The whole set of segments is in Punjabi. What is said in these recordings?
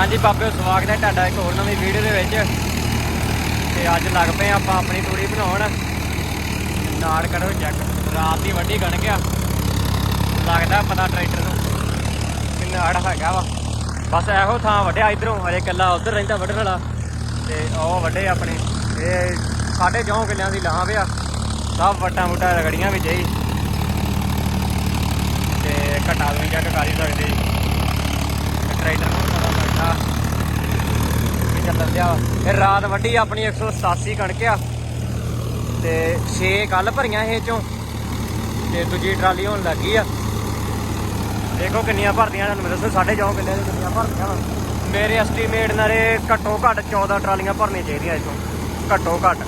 ਹਾਂਜੀ ਬਾਬੇ ਸਵਾਗਤ ਹੈ ਤੁਹਾਡਾ ਇੱਕ ਹੋਰ ਨਵੀਂ ਵੀਡੀਓ ਦੇ ਵਿੱਚ। ਤੇ ਅੱਜ ਲੱਗ ਪਏ ਆਪਾਂ ਆਪਣੀ ਤੂੜੀ ਬਣਾਉਣ। ਨਾਲ ਕਰੋ ਚੈੱਕ ਰਾਤ ਦੀ ਵੱਡੀ ਕਣਕ ਆ ਲੱਗਦਾ ਪਤਾ ਟਰੈਕਟਰ ਨੂੰ। ਕਿ ਨਾੜ ਹੈਗਾ ਵਾ। ਬਸ ਇਹੋ ਥਾਂ ਵੱਡਿਆ ਇਧਰੋਂ। ਹਜੇ ਕੱਲਾ ਉਧਰ ਰਹਿੰਦਾ ਵੱਢਣ ਵਾਲਾ। ਤੇ ਉਹ ਵੱਡੇ ਆਪਣੇ। ਇਹ ਸਾਢੇ ਚੌਂ ਕਿੱਲਿਆਂ ਦੀ ਲਾਂ ਪਿਆ। ਸਭ ਵੱਟਾਂ ਵੁੱਟਾਂ ਰਗੜੀਆਂ ਵਿੱਚ ਹੀ। ਤੇ ਘਟਾ ਵੀ ਚੈੱਕ ਕਰ ਹੀ ਸਕਦੇ ਜੀ ਤੇ ਟ੍ਰੇਲਰ ਨੂੰ ਪਤਾ ਲੱਗਦਾ ਕਿ ਇਹ ਰਾਤ ਵੱਡੀ ਆਪਣੀ 187 ਕਣਕ ਆ। ਤੇ 6 ਕੱਲ ਭਰੀਆਂ ਇਹ ਚੋਂ। ਤੇ ਦੂਜੀ ਟਰਾਲੀ ਹੋਣ ਲੱਗੀ ਆ। ਦੇਖੋ ਕਿੰਨੀਆਂ ਭਰਦੀਆਂ ਤੁਹਾਨੂੰ ਮੈਂ ਦੱਸੋ ਸਾਢੇ ਚੌਂ ਕਿੱਲੇ ਦੀ ਕਿੰਨੀਆਂ ਭਰਦੀਆਂ ਮੇਰੇ ਐਸਟੀਮੇਟ ਨਾਲੇ ਘੱਟੋ ਘੱਟ 14 ਟਰਾਲੀਆਂ ਭਰਨੀਆਂ ਚਾਹੀਦੀਆਂ ਇਹ ਘੱਟੋ ਘੱਟ।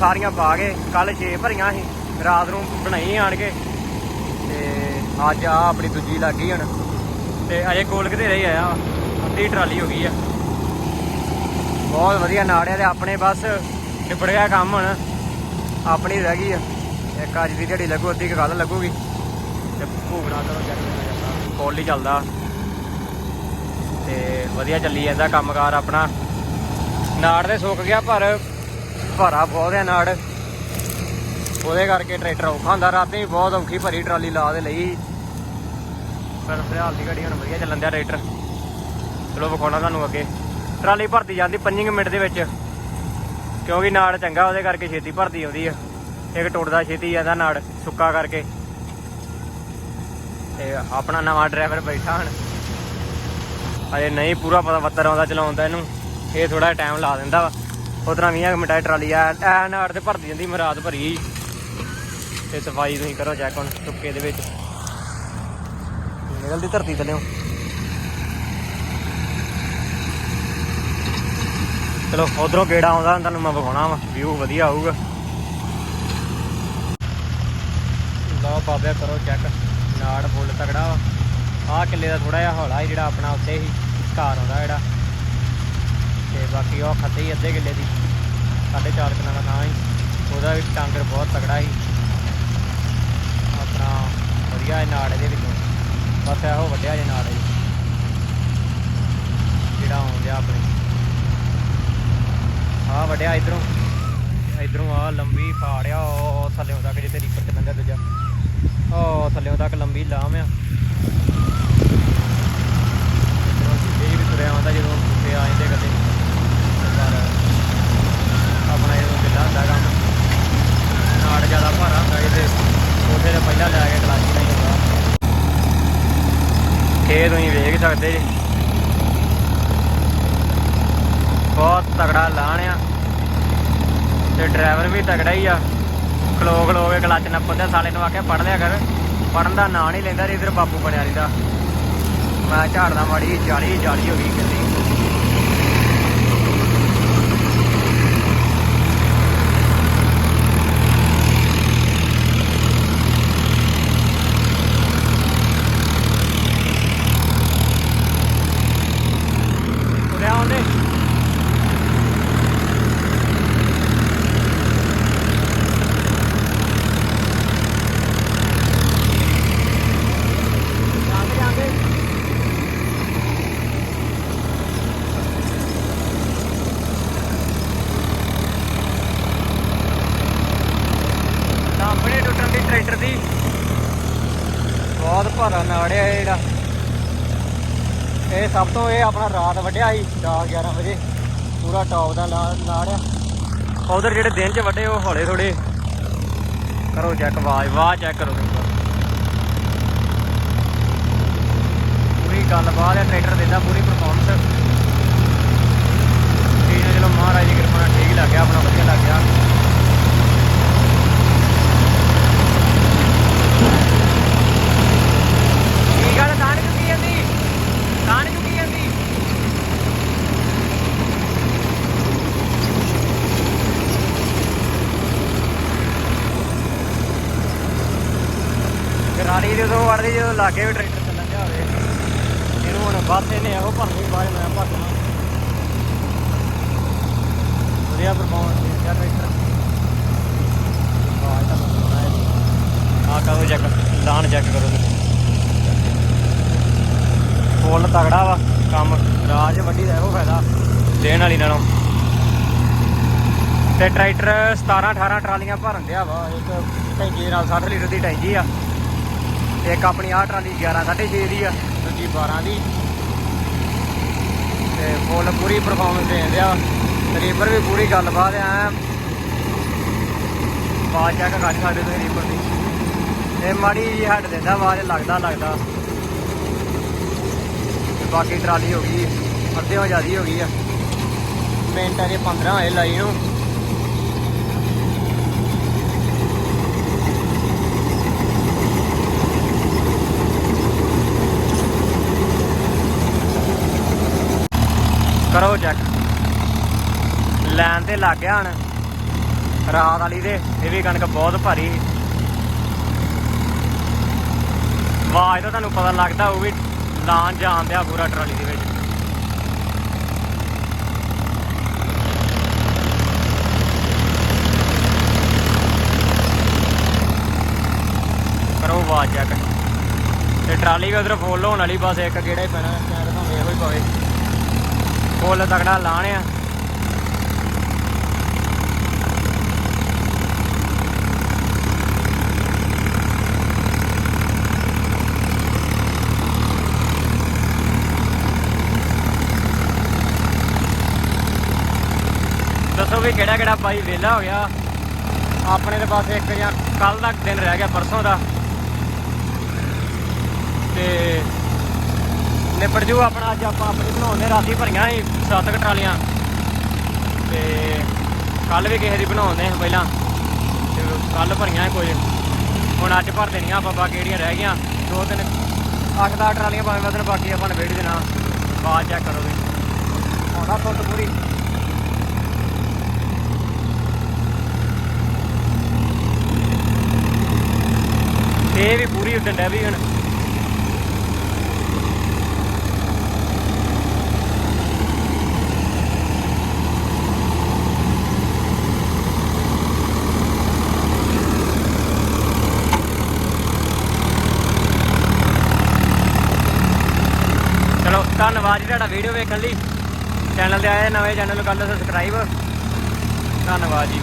ਸਾਰੀਆਂ ਪਾ ਕੇ ਕੱਲ 6 ਭਰੀਆਂ ਸੀ, ਰਾਤ ਨੂੰ ਬਣਾਈ ਆਣ ਕੇ ਤੇ ਅੱਜ ਆ ਆਪਣੀ ਦੂਜੀ ਲੱਗ ਗਈ ਹੁਣ। ਤੇ ਅਜੇ ਕੋਲ ਕਿਤੇ ਰਹੀ ਆਇਆ, ਅੱਧੀ ਟਰਾਲੀ ਹੋ ਗਈ ਆ। ਬਹੁਤ ਵਧੀਆ ਨਾੜਿਆ ਤੇ ਆਪਣੇ ਬਸ ਨਿਬੜ ਗਿਆ ਕੰਮ ਹੁਣ। ਆਪਣੀ ਰਹਿ ਗਈ ਆ। ਇੱਕ ਅੱਜ ਦੀ ਦਿਹਾੜੀ ਲੱਗੂ, ਅੱਧੀ ਕੁ ਕੱਲ ਲੱਗੂਗੀ। ਤੇ ਭੂਗਣਾ ਕਰੋ ਜੱਟ ਕੋਲ ਹੀ ਚੱਲਦਾ। ਤੇ ਵਧੀਆ ਚੱਲੀ ਜਾਂਦਾ ਕੰਮਕਾਰ ਆਪਣਾ। ਨਾੜ ਤੇ ਸੁੱਕ ਗਿਆ ਪਰ ਭਾਰਾ ਬਹੁਤ ਆ ਨਾੜ। ਉਹਦੇ ਕਰਕੇ ਟਰੈਕਟਰ ਔਖਾ ਹੁੰਦਾ। ਰਾਤੀ ਵੀ ਬਹੁਤ ਔਖੀ ਭਰੀ ਟਰਾਲੀ ਲਾ ਦੇ ਲਈ। ਪਰ ਫਿਲਹਾਲ ਦੀ ਘੜੀ ਹੁਣ ਵਧੀਆ ਚੱਲਣ ਦਿਆ ਟਰੈਕਟਰ। ਚਲੋ ਵਿਖਾਉਣਾ ਤੁਹਾਨੂੰ ਅੱਗੇ। ਟਰਾਲੀ ਭਰਤੀ ਜਾਂਦੀ 5 ਮਿੰਟ ਦੇ ਵਿੱਚ। ਕਿਉਂਕਿ ਨਾੜ ਚੰਗਾ ਉਹਦੇ ਕਰਕੇ ਛੇਤੀ ਭਰਤੀ ਆਉਂਦੀ ਆ। ਇੱਕ ਟੁੱਟਦਾ ਛੇਤੀ ਜਾਂਦਾ ਨਾੜ ਸੁੱਕਾ ਕਰਕੇ। ਤੇ ਆਪਣਾ ਨਵਾਂ ਡਰਾਈਵਰ ਬੈਠਾ ਹਣ। ਅਜੇ ਨਹੀਂ ਪੂਰਾ ਪਤਾ ਵੱਤਰ ਆਉਂਦਾ ਚਲਾਉਂਦਾ ਇਹਨੂੰ। ਇਹ ਥੋੜਾ ਟਾਈਮ ਲਾ ਦਿੰਦਾ ਵਾ। ਉਤਰਾ 20 ਮਿੰਟਾਂ ਦੀ ਟਰਾਲੀ ਆ। ਐ ਨਾੜ ਤੇ ਭਰਦੀ ਜਾਂਦੀ ਮਰਾਦ ਭਰੀ ਤੇ ਸਫ਼ਾਈ ਤੁਸੀਂ ਕਰੋ ਚੈੱਕ ਹੁਣ ਸੁੱਕੇ ਦੇ ਵਿੱਚ। ਨਿਕਲਦੀ ਧਰਤੀ ਥੱਲੇੋਂ ਚਲੋ, ਉਧਰੋਂ ਗੇੜਾ ਆਉਂਦਾ, ਤੁਹਾਨੂੰ ਮੈਂ ਵਿਖਾਉਣਾ ਵਾ ਵਿਊ ਵਧੀਆ ਆਊਗਾ। ਲਓ ਬਾਬੇ ਕਰੋ ਚੈੱਕ ਨਾੜ ਫੁੱਲ ਤਗੜਾ ਵਾ। ਆਹ ਕਿੱਲੇ ਦਾ ਥੋੜਾ ਜਿਹਾ ਹੌਲਾ ਜਿਹੜਾ ਆਪਣਾ ਉੱਤੇ ਹੀ ਘਰ ਆਉਂਦਾ ਜਿਹੜਾ। ਤੇ ਬਾਕੀ ਉਹ ਖੱਤੇ ਹੀ ਅੱਧੇ ਕਿੱਲੇ ਦੀ ਸਾਢੇ ਚਾਰ ਕਿੱਲਾ ਦਾ ਨਾਂ ਹੀ। ਉਹਦਾ ਵੀ ਟਾਂਗਰ ਬਹੁਤ ਤਗੜਾ ਸੀ। ਆਪਣਾ ਵਧੀਆ ਨਾੜ ਇਹਦੇ ਵਿੱਚੋਂ। ਬਸ ਇਹੋ ਵੱਡਿਆ ਜੇ ਨਾੜ ਇਹ ਜਿਹੜਾ ਆਉਂਦਿਆ ਆਪਣੇ। ਆਹ ਵੱਡਿਆ ਇਧਰੋਂ। ਇਧਰੋਂ ਆ ਲੰਬੀ ਫਾੜਿਆ ਉਹ ਥੱਲੇੋਂ ਤੱਕ ਜਿੱਥੇ ਰੀਪਰ ਚੱਲਣ ਦਾ ਦੂਜਾ। ਉਹ ਥੱਲੇੋਂ ਤੱਕ ਲੰਬੀ ਲਾਮ ਆ। ਇਧਰੋਂ ਵੀ ਤੁਰਿਆ ਆਉਂਦਾ, ਜਦੋਂ ਉੱਤੇ ਆ ਜਾਂਦੇ ਕਦੇ। ਪਰ ਆਪਣਾ ਇਹ ਜਿੱਦਾਂ ਹੁੰਦਾ ਕੰਮ। ਨਾੜ ਜ਼ਿਆਦਾ ਭਾਰਾ ਹੁੰਦਾ ਇਹਦੇ ਉਹਦੇ ਤੇ ਪਹਿਲਾਂ ਲੈ ਕੇ ਕਲਾਚੀ ਨਹੀਂ ਹੁੰਦਾ ਖੇਤ ਤੁਸੀਂ ਵੇਖ ਸਕਦੇ ਜੀ ਬਹੁਤ ਤਗੜਾ ਲਾਣ ਆ ਤੇ ਡਰਾਈਵਰ ਵੀ ਤਗੜਾ ਹੀ ਆ। ਖਲੋ ਖਲੋ ਕੇ ਕਲੱਚ ਨੱਪਣ ਦੇ ਸਾਲੇ ਨੂੰ ਆਖਿਆ ਪੜ ਲਿਆ ਕਰ। ਪੜਨ ਦਾ ਨਾਂ ਨਹੀਂ ਲੈਂਦਾ। ਇਧਰ ਬਾਪੂ ਬਣਿਆ ਰਹਿੰਦਾ। ਮੈਂ ਝਾੜਦਾ ਮਾੜੀ 40 40 ਹੋ ਗਈ ਕਿੰਨੀ ਤੁਰਿਆ ਆਉਂਦੇ ਜਾਂਦੇ ਜਾਂਦੇ ਸਾਹਮਣੇ ਟੁੱਟਣ ਦੀ ਟਰੈਕਟਰ ਦੀ। ਬਹੁਤ ਭਾਰਾ ਨਾੜਿਆ ਇਹ ਜਿਹੜਾ। ਇਹ ਸਭ ਤੋਂ ਇਹ ਆਪਣਾ ਰਾਤ ਵੱਢਿਆ ਸੀ 10 11 ਵਜੇ। ਪੂਰਾ ਟੌਪ ਦਾ ਨਾੜਿਆ। ਉਧਰ ਜਿਹੜੇ ਦਿਨ ਚ ਵੱਢੇ, ਉਹ ਹੌਲੇ ਥੋੜੇ ਕਰੋ ਚੈੱਕ ਆਵਾਜ਼ ਆਵਾਜ਼ ਚੈੱਕ ਕਰੋ ਤੁਸੀਂ ਪੂਰੀ ਗੱਲਬਾਤ ਹੈ, ਟਰੈਕਟਰ ਦਿੰਦਾ ਪੂਰੀ ਪਰਫਾਰਮੈਂਸ ਠੀਕ ਹੈ ਚਲੋ ਮਹਾਰਾਜ ਦੀ ਕਿਰਪਾ ਨਾਲ ਠੀਕ ਲੱਗ ਗਿਆ ਆਪਣਾ ਵਧੀਆ ਲੱਗ ਗਿਆ ਕੀ ਗੱਲ ਤਾਂ ਨਹੀਂ ਚੁੱਕੀ ਜਾਂਦੀ ਤਾਂ ਨਹੀਂ ਚੁੱਕੀ ਜਾਂਦੀ ਗਰਾੜੀ ਜਦੋਂ ਵੜਦੀ ਜਦੋਂ ਲਾਗੇ ਵੀ ਟਰੈਕਟਰ ਚੱਲਣ ਜਾ ਹੋਵੇ, ਇਹਨੂੰ ਹੁਣ ਬਸ ਇਹਨੇ ਇਹੋ ਭਰਨੀ ਬਾਅਦ ਮੈਂ ਭਰ ਵਧੀਆ ਪਰਫਾਰਮੈਂਸ ਦੇ ਗਿਆ ਟਰੈਕਟਰ। ਆ ਕਰੋ ਚੈੱਕ ਲਾਣ ਚੈੱਕ ਕਰੋ ਫੁੱਲ ਤਗੜਾ ਵਾ, ਕੰਮ ਰਾਜ ਵੱਡੀ ਦਾ ਇਹੋ ਫਾਇਦਾ, ਦੇਣ ਵਾਲੀ ਨਾਲੋਂ। ਤੇ ਟਰੈਕਟਰ 17 18 ਟਰਾਲੀਆਂ ਭਰਨ ਦਿਆ ਵਾ, ਇੱਕ ਟੈਂਕੀ ਨਾਲ 60 ਲੀਟਰ ਦੀ ਟੈਂਕੀ ਆ। ਇੱਕ ਆਪਣੀ ਆਹ ਟਰਾਲੀ 11 6.5 ਦੀ ਆ, ਦੂਜੀ 12 ਦੀ। ਤੇ ਫੁੱਲ ਪੂਰੀ ਪਰਫਾਰਮੈਂਸ ਦੇਣ ਦਿਆ। ਰੀਪਰ ਵੀ ਪੂਰੀ ਗੱਲਬਾਤ ਆ, ਐਂ। ਆਵਾਜ਼ ਚੈੱਕ ਕਰ ਸਕਦੇ ਤੁਸੀਂ ਰੀਪਰ ਦੀ। ਇਹ ਮਾੜੀ ਜੀ ਹੱਟ ਦਿੰਦਾ, ਆਵਾਜ਼ ਲੱਗਦਾ ਲੱਗਦਾ। ਬਾਕੀ ਟਰਾਲੀ ਹੋ ਗਈ ਅੱਧੇ ਹੋ ਜਿਆਦੀ ਹੋ ਗਈ ਆ। ਮਿੰਟ ਅਜੇ 15 ਹੋਏ ਲਾਈ ਨੂੰ। ਕਰੋ ਚੈੱਕ ਲੈਣ ਤੇ ਲੱਗ ਗਿਆ ਹਣ। ਰਾਤ ਵਾਲੀ ਦੇ ਇਹ ਵੀ ਕਣਕ ਬਹੁਤ ਭਾਰੀ। ਸੀ ਆਵਾਜ਼ ਤਾਂ ਤੁਹਾਨੂੰ ਪਤਾ ਲੱਗਦਾ ਉਹ ਵੀ ਲਾਂ ਜਾਣ ਦਿਆ ਪੂਰਾ ਟਰਾਲੀ ਦੇ ਵਿੱਚ। ਕਰੋ ਆਵਾਜ਼ ਚੈੱਕ ਤੇ ਟਰਾਲੀ ਵੀ ਉਧਰ ਫੁੱਲ ਹੋਣ ਵਾਲੀ, ਬਸ ਇੱਕ ਕਿਹੜਾ ਹੀ ਪੈਣਾ, ਸ਼ਾਇਦ ਤੁਹਾਨੂੰ ਇਹੋ ਹੀ ਪਵੇ। ਫੁੱਲ ਤਗੜਾ ਲਾਣ ਆ। ਦੱਸੋ ਵੀ ਕਿਹੜਾ ਕਿਹੜਾ ਭਾਈ ਵਿਹਲਾ ਹੋ ਗਿਆ। ਆਪਣੇ ਦੇ ਪਾਸੇ ਇੱਕ ਜਾਂ ਕੱਲ ਦਾ ਦਿਨ ਰਹਿ ਗਿਆ, ਪਰਸੋਂ ਦਾ ਤੇ ਨਿਪਟ ਜੂ, ਆਪਣਾ ਅੱਜ ਆਪਾਂ ਆਪਣੀ ਬਣਾਉਂਦੇ ਰਾਤੀ ਭਰੀਆਂ ਸੀ, ਸੱਤ ਕੁ ਟਰਾਲੀਆਂ। ਤੇ ਕੱਲ ਵੀ ਕਿਸੇ ਦੀ ਬਣਾਉਂਦੇ ਸੀ ਪਹਿਲਾਂ। ਤੇ ਕੱਲ ਭਰੀਆਂ ਸੀ ਕੋਈ। ਹੁਣ ਅੱਜ ਭਰ ਦੇਣੀਆਂ ਆਪਾਂ, ਬਾਕੀ ਜਿਹੜੀਆਂ ਰਹਿ ਗਈਆਂ, ਦੋ ਤਿੰਨ, ਅੱਠ ਦਸ ਟਰਾਲੀਆਂ ਭਾਵੇਂ ਵਧਣ ਬਾਕੀ ਆਪਾਂ ਨੇ ਵੇੜ ਦੇਣਾ। ਬਾਅਦ ਚੈੱਕ ਕਰੋ ਵੀ। ਆਉਂਦਾ ਫੁੱਟ ਪੂਰੀ। ਇਹ ਵੀ ਪੂਰੀ ਉੱਡਣ ਡੈ ਵੀ ਹੁਣ ਚਲੋ ਧੰਨਵਾਦ ਜੀ ਤੁਹਾਡਾ ਵੀਡੀਓ ਵੇਖਣ ਲਈ। ਚੈਨਲ ਤੇ ਆਏ ਨਵੇਂ ਚੈਨਲ ਨੂੰ ਕਰ ਲਓ ਸਬਸਕ੍ਰਾਈਬ ਧੰਨਵਾਦ ਜੀ।